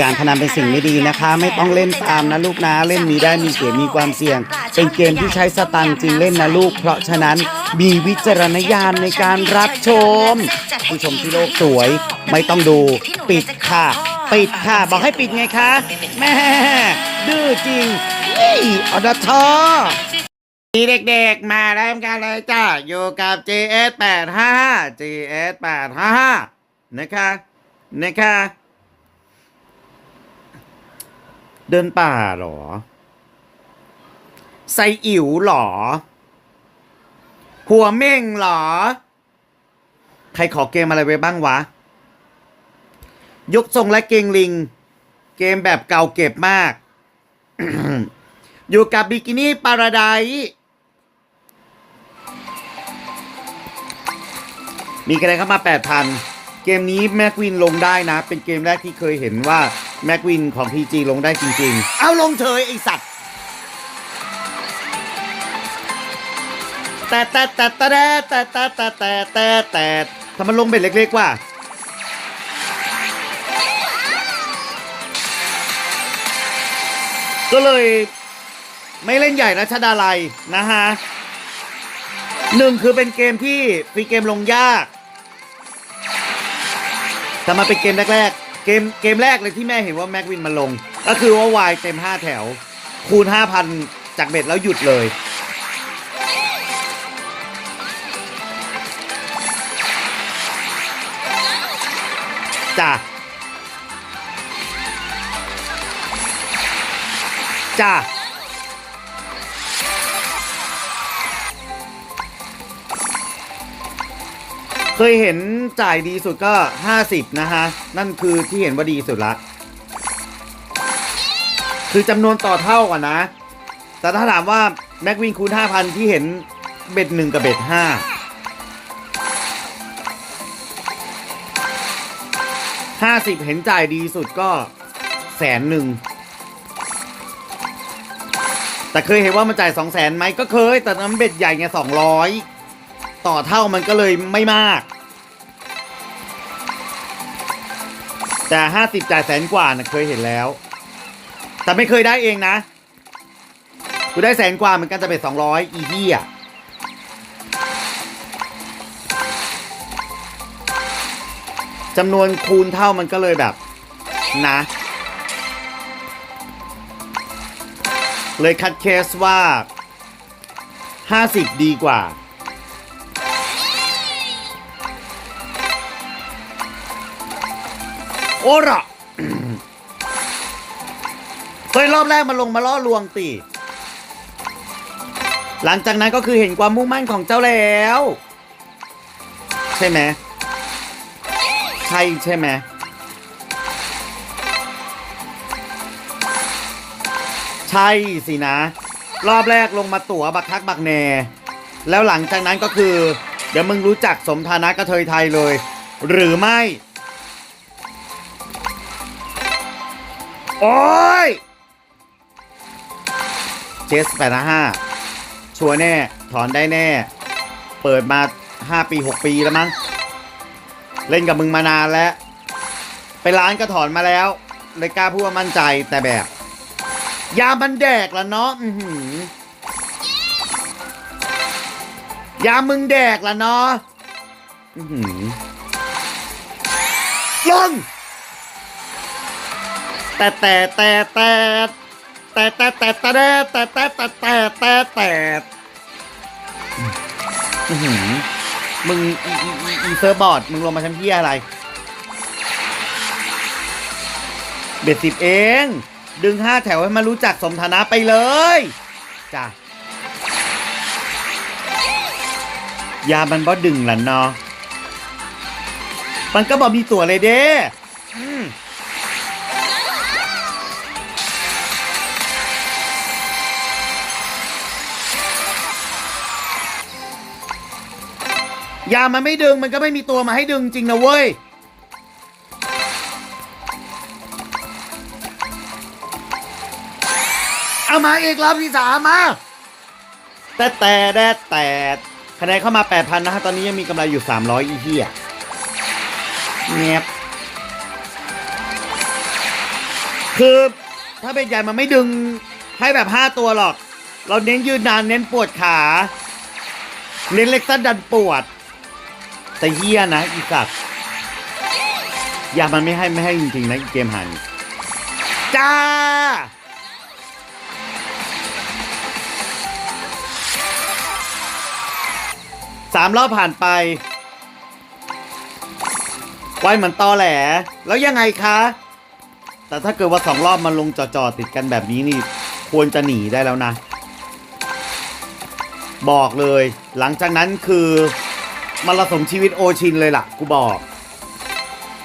การพนันเป็นสิ่งไม่ดีนะคะ ไม่ต้องเล่นตามนะลูกนะเล่นมีได้มีเสียมีความเสี่ยง เป็นเกมที่ใช้สตังค์จริงเล่นนะลูก เพราะฉะนั้นมีวิจารณญาณในการรับชม ผู้ชมที่โลกสวย ไม่ต้องดูปิดค่ะ ปิดค่ะ บอกให้ปิดไงคะแม่ดื้อจริงนี่อดทอมีเด็กๆมาเริ่มกันเลยจ้าอยู่กับ GS 85 GS 85นะคะนะคะ เดินป่าหรอ ไซอิ๋วหรอ หัวเม่งหรอ ใครขอเกมอะไรไว้บ้างวะ ยกทรงและเกงลิง เกมแบบเก่าเก็บมาก อยู่กับบิกินี่ปาราไดมีคะแนนเข้ามา 8,000 เกมนี้แม็กวินลงได้นะ เป็นเกมแรกที่เคยเห็นว่า แม็กวินของ PG ลงได้จริงๆ เอาลงเฉยไอสัตว์ แต่แต่แต่แต่แต่แต่แต่แต่แต่แต่ทำมันลงเบ็ดเล็กๆว่ะก็เลยไม่เล่นใหญ่นะชดาลัยนะฮะหนึ่งคือเป็นเกมที่ฟรีเกมลงยาก แต่มาเป็นเกมแรก ๆ เกมเกมแรกเลยที่แม่เห็นว่าแม็กวินมาลง ก็คือว่าวายเต็ม 5 แถว คูณ 5,000 จากเบ็ดแล้วหยุดเลย จ้าจ้า เคยเห็นจ่ายดีสุดก็ 50 นะฮะ นั่นคือที่เห็นว่าดีสุดละ คือจำนวนต่อเท่ากันนะ แต่ถ้าถามว่าแม็กวินคูณ 5,000 ที่เห็นเบ็ดหนึ่งกับเบ็ดห้าห้าสิบเห็นจ่ายดีสุดก็แสนหนึ่ง แต่เคยเห็นว่ามันจ่ายสองแสนไหมก็เคย แต่น้ำเบ็ดใหญ่ไงสองร้อย ต่อเท่ามันก็เลยไม่มาก แต่ห้าสิบจ่ายแสนกว่านะเคยเห็นแล้ว แต่ไม่เคยได้เองนะ กูได้แสนกว่าเหมือนกันจะเป็นสองร้อยอีที่อะจำนวนคูณเท่ามันก็เลยแบบนะ เลยคัดเคสว่า 50 ดีกว่า ระเฮ้ยรอบแรกมันลงมาล่อลวงตีหลังจากนั้นก็คือเห็นความมุ่งมั่นของเจ้าแล้ว ใช่ไหมใช่ใช่ไหมใช่สินะ รอบแรกลงมาตั๋วบักคักบักแน แล้วหลังจากนั้นก็คือ เดี๋ยวมึงรู้จักสมฐานะกระเทยไทยเลย หรือไม่ โอ้ยเจสแปดห้าชัวแน่ ถอนได้แน่ เปิดมา 5 ปี 6 ปีแล้วมั้ง เล่นกับมึงมานานแล้ว ไปร้านก็ถอนมาแล้ว เลยกล้าพูดว่ามั่นใจแต่แบบ ยามันแดกละเนาะอือยามึงแดกละเนาะลง แต่แต่แต่แต่แต่แต่แต่แต่แต่แต่แต่แต่แต่แต่มึงอีเซิร์บอร์ดมึงลงมาทำเพี้ยอะไร เบ็ดสิบเอง ดึงห้าแถวให้มันรู้จักสมฐานะไปเลยจ้ะยามันบ่ดึงหล่ะเนาะมันก็บอกมีตัวเลยเด้ ยามันไม่ดึงมันก็ไม่มีตัวมาให้ดึงจริงนะเว้ย เอามาอีกรอบที่สามมา แต่แต่แต่แต่คะแนนเข้ามา 8,000 นะฮะ ตอนนี้ยังมีกำไรอยู่ 300 อีเหี้ยเงียบคือถ้าเป็นใหญ่มันไม่ดึงให้แบบห้าตัวหรอก เราเน้นยืนนานเน้นปวดขา เน้นเล็กสั้นดันปวด แต่เฮียนะอีสัตว์อย่ามันไม่ให้ไม่ให้จริงๆนะเกมหันจ้าสามรอบผ่านไป ไว้เหมือนตอแหล แล้วยังไงคะ แต่ถ้าเกิดว่าสองรอบมันลงจอๆติดกันแบบนี้นี่ ควรจะหนีได้แล้วนะ บอกเลย หลังจากนั้นคือ มรสมชีวิตโอชินเลยล่ะ กูบอก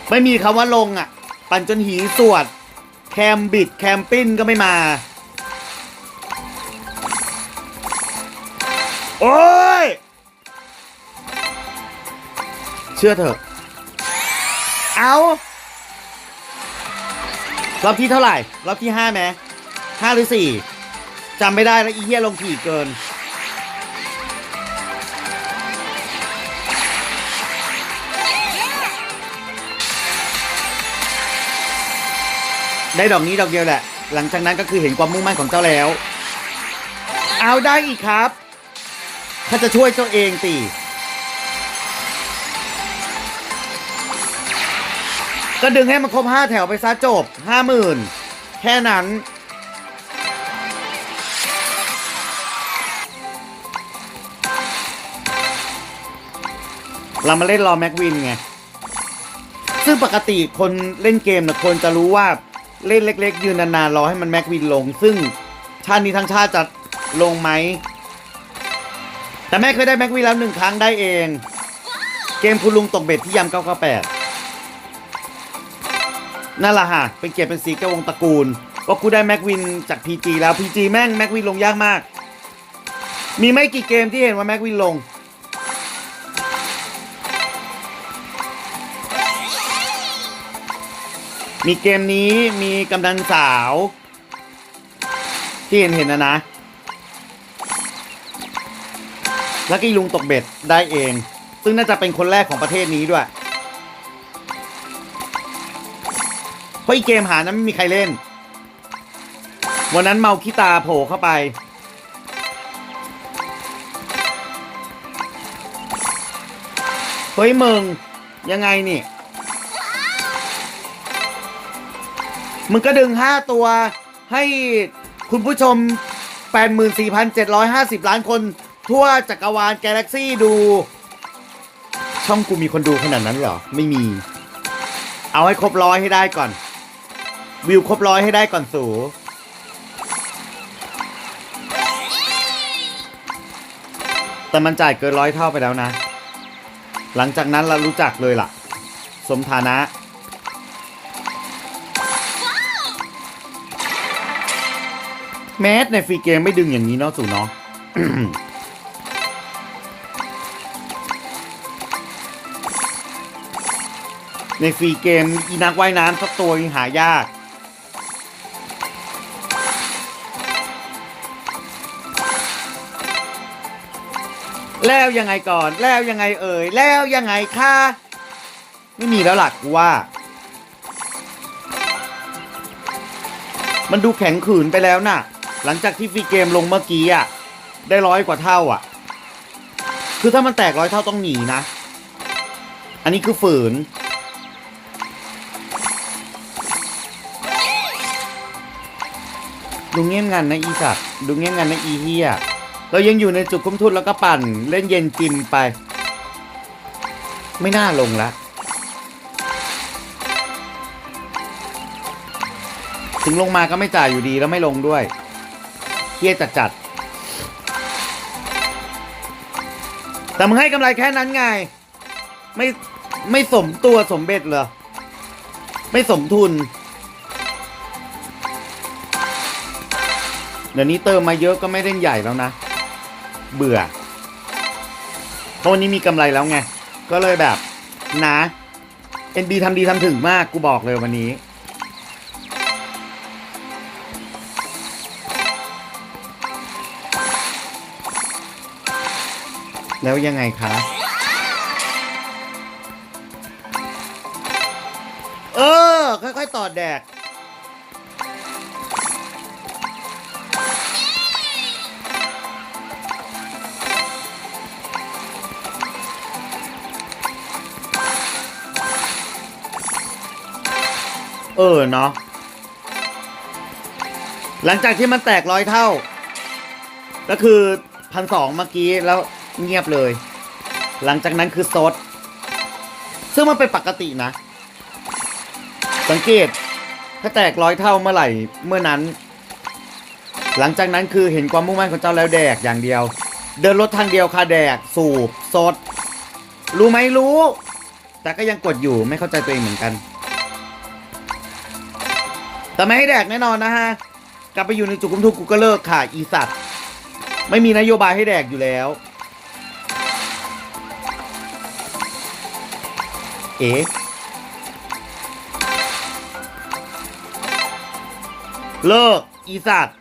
ไม่มีคำว่าลงอะ ปั่นจนหีสวด แคมบิด แคมปิ้นก็ไม่มา โอ้ย เชื่อเถอะ เอารอบที่เท่าไหร่ รอบที่ห้าไหมห้าหรือสี่จำไม่ได้แล้วอีเหี้ยลงถี่เกิน ได้ดอกนี้ดอกเดียวแหละ หลังจากนั้นก็คือเห็นความมุ่งมั่นของเจ้าแล้ว เอาได้อีกครับ ถ้าจะช่วยเจ้าเองตีก็ดึงให้มันครบห้าแถวไปซะจบห้าหมื่นแค่นั้น เรามาเล่นรอแม็กวินไง ซึ่งปกติคนเล่นเกมนะคนจะรู้ว่า เล่นเล็ก ๆ ยืนนานๆรอให้มันแม็กวินลง ซึ่งชาตินี้ทั้งชาติจะลงไหม แต่แม่เคยได้แม็กวินแล้วหนึ่งครั้งได้เอง เกมคุณลุงตกเบ็ดที่ยำ998นั่นแหละฮะเป็นเกียรติเป็นสีแกวงตระกูลว่ากูได้แม็กวินจาก PG แล้ว PG แม่งแม็กวินลงยากมาก มีไม่กี่เกมที่เห็นว่าแม็กวินลง มีเกมนี้มีกำนันสาว ที่เห็นเห็นนะนะแล้วก็ลุงตกเบ็ดได้เอง ซึ่งน่าจะเป็นคนแรกของประเทศนี้ด้วย เพราะอีเกมหานั้นไม่มีใครเล่น วันนั้นเมาขี้ตาโผล่เข้าไป เฮ้ยมึง ยังไงนี่ มึงก็ดึงห้าตัวให้คุณผู้ชม 84,750 ล้านคน ทั่วจักรวาลกาแล็กซี่ดู ช่องกูมีคนดูขนาดนั้นเหรอ ไม่มี เอาให้ครบร้อยให้ได้ก่อน วิวครบร้อยให้ได้ก่อนสูแต่มันจ่ายเกินร้อยเท่าไปแล้วนะ หลังจากนั้นเรารู้จักเลยล่ะ สมฐานะ แมสในฟรีเกมไม่ดึงอย่างนี้เนาะสูเนาะในฟรีเกมอีนักว่ายน้ำสักตัวยังหายากแล้วยังไงก่อนแล้วยังไงเอ่ยแล้วยังไงคะไม่มีแล้วหลักว่า มันดูแข็งขืนไปแล้วน่ะ หลังจากที่ฟรีเกมลงเมื่อกี้อะ ได้ร้อยกว่าเท่าอะ คือถ้ามันแตกร้อยเท่าต้องหนีนะ อันนี้คือฝืน ดูเงียบงันนะอีสัตว์ดูเงียบงันนะอีเฮียเรายังอยู่ในจุดคุ้มทุนแล้วก็ปั่นเล่นเย็นจิมไป ไม่น่าลงละถึงลงมาก็ไม่จ่ายอยู่ดีแล้วไม่ลงด้วย ฮียจัดจัดแต่มึงให้กำไรแค่นั้นไง ไม่ไม่สมตัวสมเบ็ดเหรอ ไม่สมทุน เดี๋ยวนี้เติมมาเยอะก็ไม่เล่นใหญ่แล้วนะ เบื่อ เพราะวันนี้มีกำไรแล้วไง ก็เลยแบบนะ NB ทำดีทำถึงมากกูบอกเลยวันนี้ แล้วยังไงคะเออ ค่อยๆตอดแดดเออ เนาะ หลังจากที่มันแตกร้อยเท่า ก็คือพันสองเมื่อกี้แล้ว เงียบเลย หลังจากนั้นคือซดซึ่งมันเป็นปกตินะ สังเกต ถ้าแตกร้อยเท่าเมื่อไหร่เมื่อนั้น หลังจากนั้นคือเห็นความมุ่งมั่นของเจ้าแล้วแดกอย่างเดียว เดินรถทางเดียวค่ะแดก สูบซดรู้ไหมรู้ แต่ก็ยังกดอยู่ไม่เข้าใจตัวเองเหมือนกัน แต่ไม่ให้แดกแน่นอนนะฮะ กลับไปอยู่ในจุกกุมทุกกูก็เลิกค่ะอีสัตว์ ไม่มีนโยบายให้แดกอยู่แล้ว เอ๋เลิกอีสัตว์